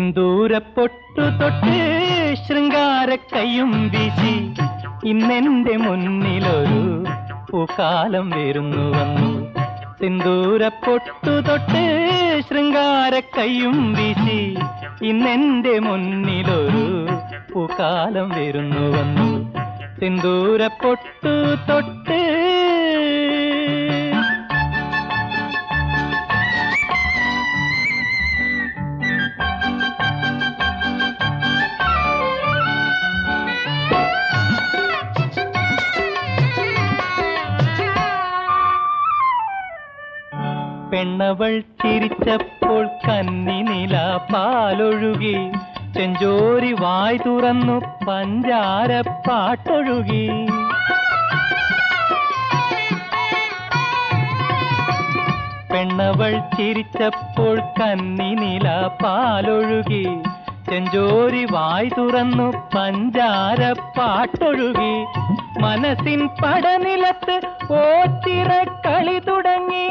സിന്ദൂരപ്പൊട്ടു തൊട്ട് ശൃംഗാര കയ്യും വീശി. ഇന്നെന്റെ മുന്നിലൊരു പൂക്കാലം വരുന്നു വന്നു. സിന്ദൂരപ്പൊട്ടു തൊട്ട് ശൃംഗാര കയ്യും വീശി. ഇന്നെന്റെ മുന്നിലൊരു പൂക്കാലം വരുന്നു വന്നു. സിന്ദൂരപ്പൊട്ടു തൊട്ട് പെണ്ണവൾ ചിരിച്ചപ്പോൾ കന്നിനില പാലൊഴുകി. ചെഞ്ചോരി വായ് തുറന്നു പഞ്ചാര പാട്ടൊഴുകി. പെണ്ണവൾ ചിരിച്ചപ്പോൾ കന്നിനില പാലൊഴുകി. ചെഞ്ചോരി വായ് തുറന്നു പഞ്ചാര പാട്ടൊഴുകി. മനസ്സിൻ പടനിലത്ത് ഓച്ചിറ കളി തുടങ്ങി.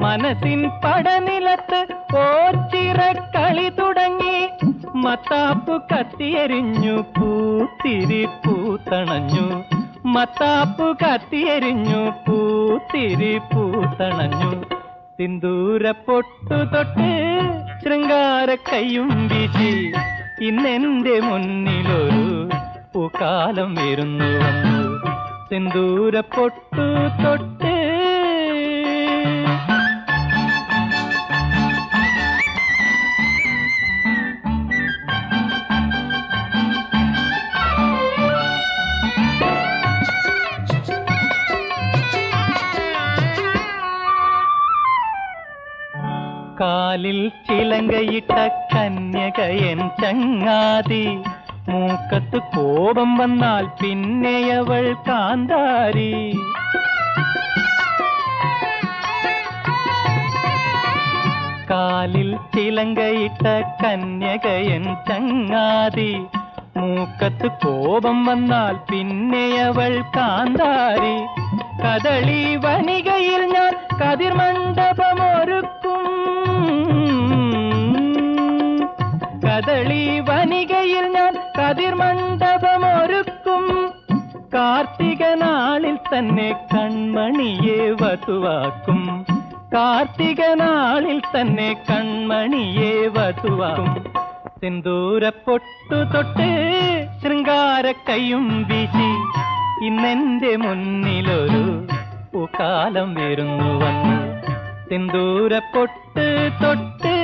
മനസ്സിൻ പടനിലത്ത് ഓച്ചിറ കളി തുടങ്ങി. മത്താപ്പ് കത്തിയെരിഞ്ഞു പൂത്തിരി പൂത്തണഞ്ഞു. മത്താപ്പ് കത്തിയെരിഞ്ഞു പൂത്തിരി പൂത്തണഞ്ഞു. സിന്ദൂര പൊട്ടു തൊട്ട് ശൃംഗാര കയ്യും വീശി. ഇന്നെന്റെ മുന്നിലൊരു പൂക്കാലം വരുന്നു സിന്ദൂര പൊട്ടു തൊട്ട് കാലിൽ ചിലങ്കയിട്ട കന്യകയൻ ചങ്ങാതി മൂക്കത്ത് കോപം വന്നാൽ പിന്നെയവൾ കാന്താരി കാലിൽ ചിലങ്കയിട്ട കന്യകയൻ ചങ്ങാതി മൂക്കത്ത് കോപം വന്നാൽ പിന്നെയവൾ കാന്താരി കദളി വനികയിൽ ഞാൻ കതിർമണ്ഡപമൊരുക്കും കദളി വനികയിൽ ഞാൻ കതിർ മണ്ഡപമൊരുക്കും. കാർത്തിക നാളിൽ തന്നെ കൺമണിയെ വധുവാക്കും. കാർത്തിക നാളിൽ തന്നെ കൺമണിയെ വധുവാക്കും. സിന്ദൂര പൊട്ടു തൊട്ട് ശൃംഗാര വീശി. ഇന്നെന്റെ മുന്നിലൊരു പൂക്കാലം വരുന്നു വന്നു. സിന്ദൂര പൊട്ട് തൊട്ട്